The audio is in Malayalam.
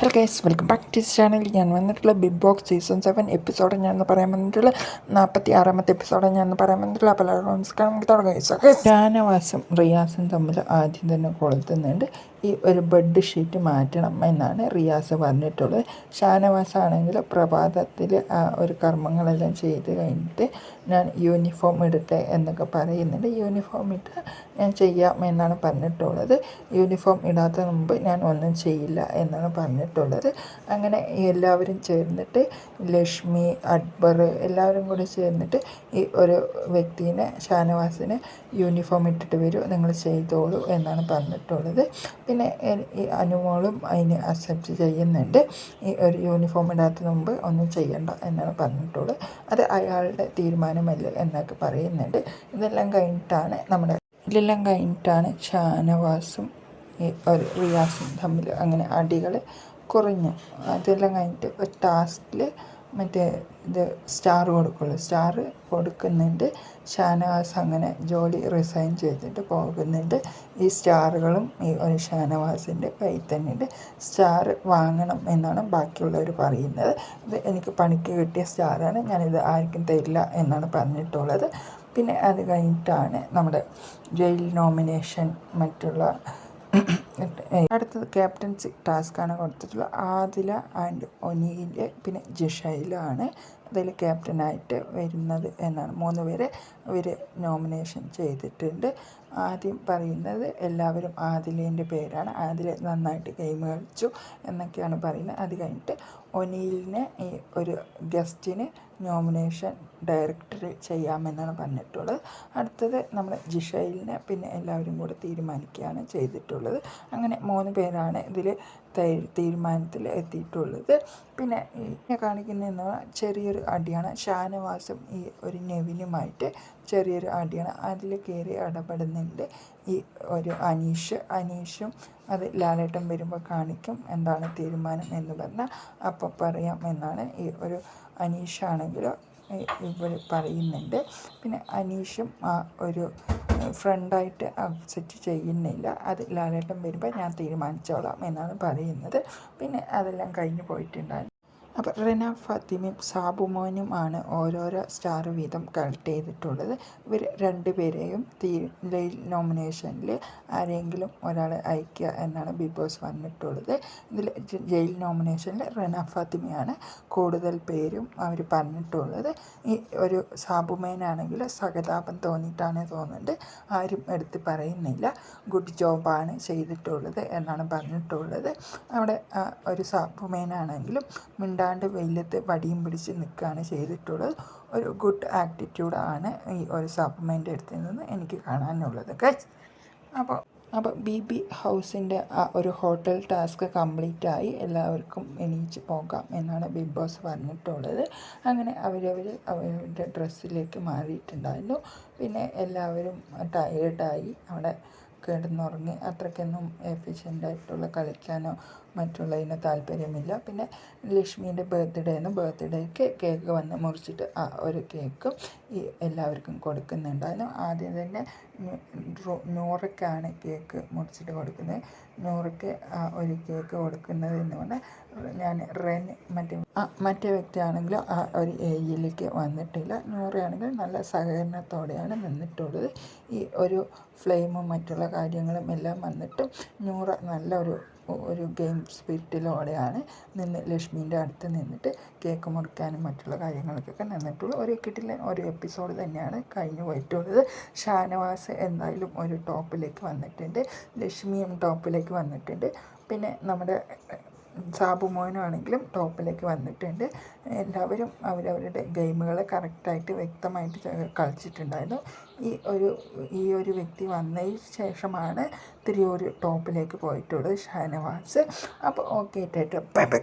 Hello guys welcome back to channel ഞാൻ വന്നിട്ടുള്ള Bigg Boss season seven episode ഞാൻ പറയാൻ വന്നിട്ടുള്ള നാൽപ്പത്തി ആറാമത്തെ എപ്പിസോഡ് ഞാൻ പറയാൻ വന്നിട്ടുള്ള അപ്പോൾ നമുക്ക് തുടങ്ങാം. ഷാനവാസും റിയാസും തമ്മിൽ ആദ്യം തന്നെ കൊളുത്തുന്നുണ്ട് ഈ ഒരു ബെഡ് ഷീറ്റ് മാറ്റണം എന്നാണ് റിയാസ് പറഞ്ഞിട്ടുള്ളത്. ഷാനവാസ് ആണെങ്കിൽ ആ ഒരു കർമ്മങ്ങളെല്ലാം ചെയ്ത് കഴിഞ്ഞിട്ട് ഞാൻ യൂണിഫോം ഇടട്ടെ എന്നൊക്കെ പറയുന്നുണ്ട്. യൂണിഫോം ഇട്ട് ഞാൻ ചെയ്യാം എന്നാണ് പറഞ്ഞിട്ടുള്ളത്. യൂണിഫോം ഇടാത്ത മുമ്പ് ഞാൻ ഒന്നും ചെയ്യില്ല എന്നാണ് പറഞ്ഞിട്ടുള്ളത്. അങ്ങനെ എല്ലാവരും ചേർന്നിട്ട് ലക്ഷ്മി അക്ബർ എല്ലാവരും കൂടി ചേർന്നിട്ട് ഈ ഒരു വ്യക്തിനെ ഷാനവാസിനെ യൂണിഫോം ഇട്ടിട്ട് വരൂ നിങ്ങൾ ചെയ്തോളൂ എന്നാണ് പറഞ്ഞിട്ടുള്ളത്. പിന്നെ ഈ അനുമോളും അതിന് അക്സെപ്റ്റ് ചെയ്യുന്നുണ്ട്. ഈ ഒരു യൂണിഫോം ഇടാത്തതിന് മുമ്പ് ഒന്നും ചെയ്യണ്ട എന്നാണ് പറഞ്ഞിട്ടുള്ളത്. അത് അയാളുടെ തീരുമാനമല്ല എന്നൊക്കെ പറയുന്നുണ്ട്. ഇതെല്ലാം കഴിഞ്ഞിട്ടാണ് നമ്മുടെ ഇതെല്ലാം കഴിഞ്ഞിട്ടാണ് ഷാനവാസും ഒരു റിയാസും തമ്മിൽ അങ്ങനെ അടികൾ കുറഞ്ഞു. അതെല്ലാം കഴിഞ്ഞിട്ട് ഒരു ടാസ്കിൽ മറ്റേ ഇത് സ്റ്റാർ കൊടുക്കുള്ളൂ. സ്റ്റാർ കൊടുക്കുന്നുണ്ട്. ഷാനവാസ് അങ്ങനെ ജോലി റിസൈൻ ചെയ്തിട്ട് പോകുന്നുണ്ട്. ഈ സ്റ്റാറുകളും ഈ ഒരു ഷാനവാസിന്റെ കയ്യിൽ തന്നെയുണ്ട്. സ്റ്റാർ വാങ്ങണം എന്നാണ് ബാക്കിയുള്ളവർ പറയുന്നത്. ഇത് എനിക്ക് പണിക്ക് കിട്ടിയ സ്റ്റാറാണ്. ഞാനിത് ആർക്കും തരില്ല എന്നാണ് പറഞ്ഞിട്ടുള്ളത്. പിന്നെ അത് കഴിഞ്ഞിട്ടാണ് നമ്മുടെ ജയിൽ നോമിനേഷൻ മറ്റുള്ള അടുത്തത് ക്യാപ്റ്റൻസി ടാസ്ക്കാണ് കൊടുത്തിട്ടുള്ളത്. ആദില ആൻഡ് ഒനീൽ പിന്നെ ജിഷയിലാണ് അതിൽ ക്യാപ്റ്റനായിട്ട് വരുന്നത് എന്നാണ്. മൂന്ന് പേരെ ഇവർ നോമിനേഷൻ ചെയ്തിട്ടുണ്ട്. ആദ്യം പറയുന്നത് എല്ലാവരും ആദിലിന്റെ പേരാണ്. ആദിൽ നന്നായിട്ട് ഗെയിം കളിച്ചു എന്നൊക്കെയാണ് പറയുന്നത്. അത് കഴിഞ്ഞിട്ട് ഒനീലിനെ ഈ ഒരു ഗസ്റ്റിന് നോമിനേഷൻ ഡയറക്ടർ ചെയ്യാമെന്നാണ് പറഞ്ഞിട്ടുള്ളത്. അടുത്തത് നമ്മൾ ജിഷയിലിനെ പിന്നെ എല്ലാവരും കൂടെ തീരുമാനിക്കുകയാണ് ചെയ്തിട്ടുള്ളത്. അങ്ങനെ മൂന്ന് പേരാണ് ഇതിൽ തീരുമാനത്തിൽ എത്തിയിട്ടുള്ളത്. പിന്നെ കാണിക്കുന്ന ചെറിയൊരു അടിയാണ്. ഷാനവാസും ഈ ഒരു നെവിനുമായിട്ട് ചെറിയൊരു അടിയാണ്. അതിൽ കയറി ഇടപെടുന്നുണ്ട് ഈ ഒരു അനീഷ്. അനീഷും അത് ലാലേട്ടൻ വരുമ്പോൾ കാണിക്കും എന്താണ് തീരുമാനം എന്ന് പറഞ്ഞാൽ അപ്പോൾ പറയാം എന്നാണ് ഈ ഒരു അനീഷാണെങ്കിലും ഇവർ പറയുന്നുണ്ട്. പിന്നെ അനീഷും ആ ഒരു ഫ്രണ്ടായിട്ട് അപ്സെറ്റ് ചെയ്യുന്നില്ല. അത് ലാലേട്ടൻ വരുമ്പോൾ ഞാൻ തീരുമാനിച്ചോളാം എന്നാണ് പറയുന്നത്. പിന്നെ അതെല്ലാം കഴിഞ്ഞ് പോയിട്ടുണ്ടായിരുന്നു. അപ്പോൾ റിന ഫാത്തിമയും സാബു സാബുമോനും ആണ് ഓരോരോ സ്റ്റാർ വീതം കളക്ട് ചെയ്തിട്ടുള്ളത്. ഇവർ രണ്ടുപേരെയും തീ നോമിനേഷനിൽ ആരെങ്കിലും ഒരാളെ അയക്കുക എന്നാണ് ബിഗ് ബോസ് പറഞ്ഞിട്ടുള്ളത്. ഇതിൽ ജയിൽ നോമിനേഷനിൽ റിന ഫാത്തിമയാണ് കൂടുതൽ പേരും അവർ പറഞ്ഞിട്ടുള്ളത്. ഈ ഒരു സാബുമേനാണെങ്കിൽ സഹതാപം തോന്നിയിട്ടാണ് തോന്നുന്നുണ്ട്. ആരും എടുത്ത് പറയുന്നില്ല. ഗുഡ് ജോബാണ് ചെയ്തിട്ടുള്ളത് എന്നാണ് പറഞ്ഞിട്ടുള്ളത്. അവിടെ ഒരു സാബുമേനാണെങ്കിലും മിണ്ടാ അല്ലാണ്ട് വെയിലത്ത് വടിയും പിടിച്ച് നിൽക്കുകയാണ് ചെയ്തിട്ടുള്ളത്. ഒരു ഗുഡ് ആറ്റിറ്റ്യൂഡാണ് ഈ ഒരു സപ്ലിമെന്റ് അടുത്ത് നിന്ന് എനിക്ക് കാണാനുള്ളത് ഗൈസ് അപ്പോൾ അപ്പോൾ ബി ബി ഹൗസിന്റെ ആ ഒരു ഹോട്ടൽ ടാസ്ക് കംപ്ലീറ്റ് ആയി എല്ലാവർക്കും എണീച്ച് പോകാം എന്നാണ് ബിഗ് ബോസ് പറഞ്ഞിട്ടുള്ളത്. അങ്ങനെ അവരവർ അവരുടെ ഡ്രസ്സിലേക്ക് മാറിയിട്ടുണ്ടായിരുന്നു. പിന്നെ എല്ലാവരും ടയേർഡായി അവിടെ കിടന്നുറങ്ങി. അത്രയ്ക്കൊന്നും എഫിഷ്യന്റായിട്ടുള്ള കളിക്കാനോ മറ്റുള്ളതിന് താല്പര്യമില്ല. പിന്നെ ലക്ഷ്മീന്റെ ബർത്ത്ഡേന്ന് ബർത്ത്ഡേക്ക് കേക്ക് വന്ന് മുറിച്ചിട്ട് ആ ഒരു കേക്കും ഈ എല്ലാവർക്കും കൊടുക്കുന്നുണ്ടായിരുന്നു ആദ്യം തന്നെ നൂറയ്ക്കാണ് കേക്ക് മുറിച്ചിട്ട് കൊടുക്കുന്നത്. നൂറക്ക് ആ ഒരു കേക്ക് കൊടുക്കുന്നത് എന്ന് പറഞ്ഞാൽ ഞാൻ റെൻ മറ്റേ മറ്റേ വ്യക്തിയാണെങ്കിൽ ആ ഒരു ഏജിലേക്ക് വന്നിട്ടില്ല. നൂറയാണെങ്കിൽ നല്ല സഹകരണത്തോടെയാണ് നിന്നിട്ടുള്ളത്. ഈ ഒരു ഫ്ലെയിമും മറ്റുള്ള കാര്യങ്ങളും എല്ലാം വന്നിട്ടും നൂറ നല്ല ഒരു ഗെയിം സ്പിരിറ്റിലോടെയാണ് നിന്ന് ലക്ഷ്മീന്റെ അടുത്ത് നിന്നിട്ട് കേക്ക് മുറിക്കാനും മറ്റുള്ള കാര്യങ്ങൾക്കൊക്കെ നിന്നിട്ടുള്ളൂ. ഒരു കിട്ടില്ല ഒരു എപ്പിസോഡ് തന്നെയാണ് കഴിഞ്ഞു പോയിട്ടുള്ളത്. ഷാനവാസ് എന്തായാലും ഒരു ടോപ്പിലേക്ക് വന്നിട്ടുണ്ട്. ലക്ഷ്മിയും ടോപ്പിലേക്ക് വന്നിട്ടുണ്ട്. പിന്നെ നമ്മുടെ സാബു മോനാണെങ്കിലും ടോപ്പിലേക്ക് വന്നിട്ടുണ്ട്. എല്ലാവരും അവരവരുടെ ഗെയിമുകൾ കറക്റ്റായിട്ട് വ്യക്തമായിട്ട് കളിച്ചിട്ടുണ്ടായിരുന്നു. ഈ ഒരു ഈ ഒരു വ്യക്തി വന്നതിന് ശേഷമാണ് തിരിയൊരു ടോപ്പിലേക്ക് പോയിട്ടുള്ളത് ഷാനവാസ്. അപ്പോൾ ഓക്കെ ടേറ്റ്. Bye bye